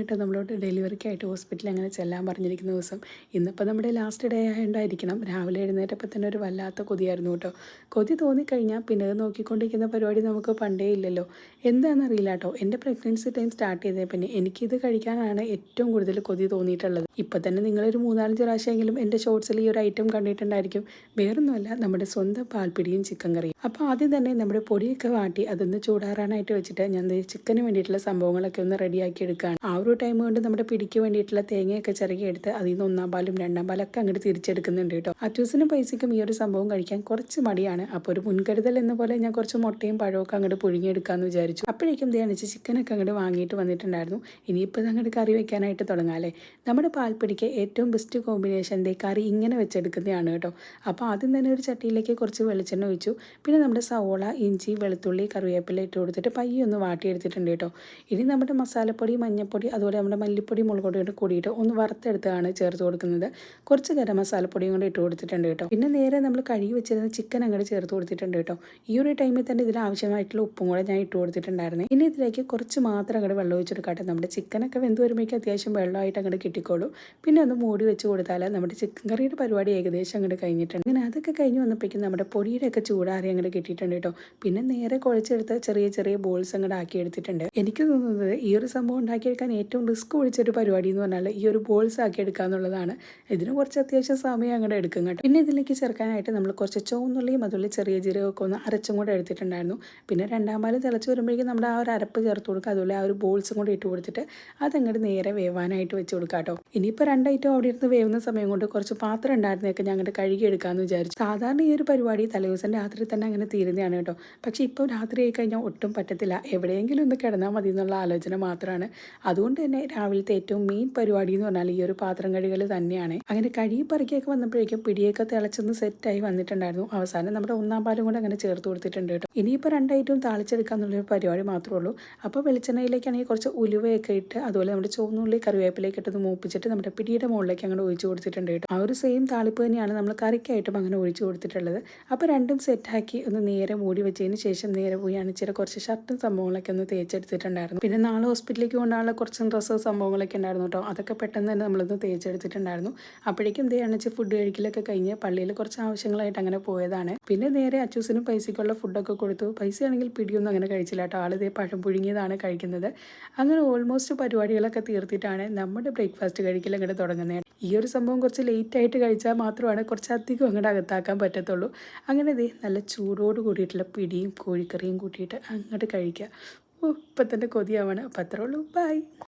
കേട്ടോ നമ്മളോട് ഡെലിവറിക്കായിട്ട് ഹോസ്പിറ്റലിൽ അങ്ങനെ ചെല്ലാൻ പറഞ്ഞിരിക്കുന്ന ദിവസം ഇന്നിപ്പോൾ നമ്മുടെ ലാസ്റ്റ് ഡേ ആയതുകൊണ്ടായിരിക്കണം രാവിലെ എഴുന്നേറ്റപ്പോൾ തന്നെ ഒരു വല്ലാത്ത കൊതിയായിരുന്നു കേട്ടോ. കൊതി തോന്നിക്കഴിഞ്ഞാൽ പിന്നെ അത് നോക്കിക്കൊണ്ടിരിക്കുന്ന പരിപാടി നമുക്ക് പണ്ടേ ഇല്ലല്ലോ. എന്താണെന്നറിയില്ല കേട്ടോ. എന്റെ പ്രഗ്നൻസി ടൈം സ്റ്റാർട്ട് ചെയ്തേ പിന്നെ എനിക്കിത് കഴിക്കാനാണ് ഏറ്റവും കൂടുതൽ കൊതി തോന്നിയിട്ടുള്ളത്. ഇപ്പോൾ തന്നെ നിങ്ങളൊരു മൂന്നാലഞ്ച് പ്രാവശ്യമെങ്കിലും എന്റെ ഷോർട്സിൽ ഈ ഒരു ഐറ്റം കണ്ടിട്ടുണ്ടായിരിക്കും. വേറൊന്നുമല്ല നമ്മുടെ സ്വന്തം പാൽപ്പിടിയും ചിക്കൻ കറിയും. അപ്പോൾ ആദ്യം തന്നെ നമ്മുടെ പൊടിയൊക്കെ വാട്ടി അതൊന്ന് ചൂടാറാനായിട്ട് വെച്ചിട്ട് ഞാൻ ചിക്കന് വേണ്ടിയിട്ടുള്ള സംഭവങ്ങളൊക്കെ ഒന്ന് റെഡിയാക്കി എടുക്കുകയാണ് ആ ഒരു ടൈം കൊണ്ട് നമ്മുടെ പിടിക്ക് വേണ്ടിയിട്ടുള്ള തേങ്ങയൊക്കെ ചിറകി എടുത്ത് അതിൽ നിന്ന് ഒന്നാം പാലും രണ്ടാം പാലൊക്കെ അങ്ങോട്ട് തിരിച്ചെടുക്കുന്നുണ്ട് കേട്ടോ. അറ്റൂസിനും പൈസയ്ക്കും ഈ ഒരു സംഭവം കഴിക്കാൻ കുറച്ച് മടിയാണ്. അപ്പോൾ ഒരു മുൻകരുതൽ എന്ന പോലെ ഞാൻ കുറച്ച് മുട്ടയും പഴമൊക്കെ അങ്ങോട്ട് പുഴുങ്ങിയെടുക്കാമെന്ന് വിചാരിച്ചു. അപ്പോഴേക്കും ധ്യാനിച്ച് ചിക്കനൊക്കെ അങ്ങോട്ട് വാങ്ങിയിട്ട് വന്നിട്ടുണ്ടായിരുന്നു. ഇനിയിപ്പോൾ അങ്ങോട്ട് കറി വെക്കാനായിട്ട് തുടങ്ങാമല്ലേ നമ്മുടെ പാൽപ്പിടിക്ക് ഏറ്റവും ബെസ്റ്റ് കോമ്പിനേഷൻ ദേ കറി ഇങ്ങനെ വെച്ചെടുക്കുന്നതാണ് കേട്ടോ. അപ്പോൾ ആദ്യം തന്നെ ഒരു ചട്ടിയിലേക്ക് കുറച്ച് വെളിച്ചെണ്ണ ഒഴിച്ചു. പിന്നെ നമ്മുടെ സവോള ഇഞ്ചി വെളുത്തുള്ളി കറിവേപ്പില ഇട്ട് കൊടുത്തിട്ട് പയ്യൊന്ന് വാട്ടിയെടുത്തിട്ടുണ്ട് കേട്ടോ. ഇനി നമ്മുടെ മസാലപ്പൊടി മഞ്ഞൾപ്പൊടി അതുപോലെ നമ്മുടെ മല്ലിപ്പൊടി മുളക് പൊടി കൊണ്ട് കൂടിയിട്ട് ഒന്ന് വറുത്തെടുത്താണ് ചേർത്ത് കൊടുക്കുന്നത്. കുറച്ച് ഗരം മസാലപ്പൊടിയും കൂടി ഇട്ട് കൊടുത്തിട്ടുണ്ട് കേട്ടോ. പിന്നെ നേരെ നമ്മൾ കഴുകി വെച്ചിരുന്ന ചിക്കൻ അങ്ങോട്ട് ചേർത്ത് കൊടുത്തിട്ടുണ്ട് കേട്ടോ. ഈ ഒരു ടൈമിൽ തന്നെ ഇതിൽ ആവശ്യമായിട്ടുള്ള ഉപ്പും കൂടെ ഞാൻ ഇട്ട് കൊടുത്തിട്ടുണ്ടായിരുന്നു. ഇനി ഇതിലേക്ക് കുറച്ച് മാത്രം അങ്ങോട്ട് വെള്ളം ഒഴിച്ചെടുക്കാട്ടെ നമ്മുടെ ചിക്കനൊക്കെ വെന്ത് വരുമ്പോഴേക്കും അത്യാവശ്യം വെള്ളമായിട്ട് അങ്ങോട്ട് കിട്ടിക്കോളൂ. പിന്നെ ഒന്ന് മൂടി വെച്ച് കൊടുത്താൽ നമ്മുടെ ചിക്കൻ കറിയുടെ പരിപാടി ഏകദേശം അങ്ങോട്ട് കഴിഞ്ഞിട്ടുണ്ട്. അങ്ങനെ അതൊക്കെ കഴിഞ്ഞ് വന്നപ്പോഴേക്കും നമ്മുടെ പൊടിയുടെ ഒക്കെ ചൂടാറി അങ്ങോട്ട് കിട്ടിയിട്ടുണ്ട് കേട്ടോ. പിന്നെ നേരെ കുഴച്ചെടുത്ത് ചെറിയ ചെറിയ ബോൾസ് അങ്ങോട്ട് ആക്കി എടുത്തിട്ടുണ്ട് എനിക്ക് തോന്നുന്നത് ഈ ഒരു സംഭവം ഉണ്ടാക്കിയെടുക്കാൻ റിസ്ക് ഒഴിച്ചൊരു പരിപാടി എന്ന് പറഞ്ഞാൽ ഈ ഒരു ബോൾസ് ആക്കി എടുക്കുക എന്നുള്ളതാണ്. ഇതിന് കുറച്ച് അത്യാവശ്യം സമയം അങ്ങനെ എടുക്കും കേട്ടോ. പിന്നെ ഇതിലേക്ക് ചേർക്കാനായിട്ട് നമ്മൾ കുറച്ച് ചുവന്നുള്ളിയും അതുപോലെ ചെറിയ ജീരകമൊക്കെ ഒന്ന് അരച്ചും കൂടെ എടുത്തിട്ടുണ്ടായിരുന്നു. പിന്നെ രണ്ടാം തിളച്ച് വരുമ്പോഴേക്കും നമ്മുടെ ആ ഒരു അരപ്പ് ചേർത്ത് കൊടുക്കുക. അതുപോലെ ആ ഒരു ബോൾസും കൂടെ ഇട്ട് കൊടുത്തിട്ട് അതങ്ങോട്ട് നേരെ വേവാനായിട്ട് വെച്ച് കൊടുക്കാം കേട്ടോ. ഇനിയിപ്പോൾ രണ്ട് ഐറ്റം അവിടെ ഇരുന്ന് വേവുന്ന സമയം കൊണ്ട് കുറച്ച് പാത്രം ഉണ്ടായിരുന്നൊക്കെ ഞാൻ അങ്ങോട്ട് കഴുകി എടുക്കാമെന്ന് വിചാരിച്ചു. സാധാരണ ഈ ഒരു പരിപാടി തലേദിവസം രാത്രി തന്നെ അങ്ങനെ തീരുന്നതാണ് കേട്ടോ. പക്ഷേ ഇപ്പോൾ രാത്രി ആയി കഴിഞ്ഞാൽ ഒട്ടും പറ്റത്തില്ല. എവിടെയെങ്കിലും ഒന്ന് കിടന്നാൽ മതി എന്നുള്ള ആലോചന മാത്രമാണ്. അതുകൊണ്ട് തന്നെ രാവിലത്തെ ഏറ്റവും മെയിൻ പരിപാടി എന്ന് പറഞ്ഞാൽ ഈ ഒരു പാത്രം കഴുകൽ തന്നെയാണ്. അങ്ങനെ കഴുകി പറിക്കൊക്കെ വന്നപ്പോഴേക്കും പിടിയൊക്കെ തിളച്ചൊന്ന് സെറ്റായി വന്നിട്ടുണ്ടായിരുന്നു. അവസാനം നമ്മുടെ ഒന്നാം പാലും കൂടെ അങ്ങനെ ചേർത്ത് കൊടുത്തിട്ടുണ്ട് കേട്ടോ. ഇനിയിപ്പോൾ രണ്ടായിട്ടും എന്നുള്ളൊരു പരിപാടി മാത്രമേ ഉള്ളൂ. അപ്പോൾ വെളിച്ചെണ്ണയിലേക്കാണെങ്കിൽ കുറച്ച് ഉലുവയൊക്കെ ഇട്ട് അതുപോലെ നമ്മുടെ ചുവന്നുള്ളി കറിവേപ്പിലേക്ക് ഇട്ടത് മൂപ്പിച്ചിട്ട് നമ്മുടെ പിടിയുടെ മുകളിലേക്ക് അങ്ങനെ ഒഴിച്ചു കൊടുത്തിട്ടുണ്ട് കേട്ടോ. ആ ഒരു സെയിം താളിപ്പ് തന്നെയാണ് നമ്മൾ കറിക്കായിട്ടും അങ്ങനെ ഒഴിച്ചു കൊടുത്തിട്ടുള്ളത്. അപ്പോൾ രണ്ടും സെറ്റാക്കി ഒന്ന് നേരെ മൂടി വെച്ചതിന് ശേഷം നേരെ പോയി അണിച്ചിട്ട് കുറച്ച് ഷർട്ടും സംഭവങ്ങളൊക്കെ ഒന്ന് തേച്ചെടുത്തിട്ടുണ്ടായിരുന്നു. പിന്നെ നാളെ ഹോസ്പിറ്റലിലേക്ക് കൊണ്ടാണുള്ള കുറച്ച് ഡ്രസ്സ് സംഭവങ്ങളൊക്കെ ഉണ്ടായിരുന്നു കേട്ടോ. അതൊക്കെ പെട്ടെന്ന് തന്നെ നമ്മളൊന്ന് തേച്ചെടുത്തിട്ടുണ്ടായിരുന്നു. അപ്പോഴേക്കും ദേ അണച്ച് ഫുഡ് കഴിക്കലൊക്കെ കഴിഞ്ഞ് പള്ളിയിൽ കുറച്ച് ആവശ്യങ്ങളായിട്ട് അങ്ങനെ പോയതാണ്. പിന്നെ നേരെ അച്ചൂസിനും പൈസയ്ക്കുള്ള ഫുഡൊക്കെ കൊടുത്തു. പൈസയാണെങ്കിൽ പിടിയൊന്നും അങ്ങനെ കഴിച്ചില്ല കേട്ടോ. ആളിതേ പഴം പുഴുങ്ങിയതാണ് കഴിക്കുന്നത്. അങ്ങനെ ഓൾമോസ്റ്റ് പരിപാടികളൊക്കെ തീർത്തിട്ടാണ് നമ്മുടെ ബ്രേക്ക്ഫാസ്റ്റ് കഴിക്കൽ അങ്ങോട്ട് തുടങ്ങുന്നത്. ഈ ഒരു സംഭവം കുറച്ച് ലേറ്റ് ആയിട്ട് കഴിച്ചാൽ മാത്രമാണ് കുറച്ച് അധികം അങ്ങോട്ട് അകത്താക്കാൻ പറ്റത്തുള്ളൂ. അങ്ങനെ ദേ നല്ല ചൂടോട് കൂടിയിട്ടുള്ള പിടിയും കോഴിക്കറിയും കൂട്ടിയിട്ട് അങ്ങോട്ട് കഴിക്കുക. ഓ ഇപ്പം തന്നെ കൊതിയാവാണ്. അപ്പം അത്രേ ഉള്ളൂ. ബൈ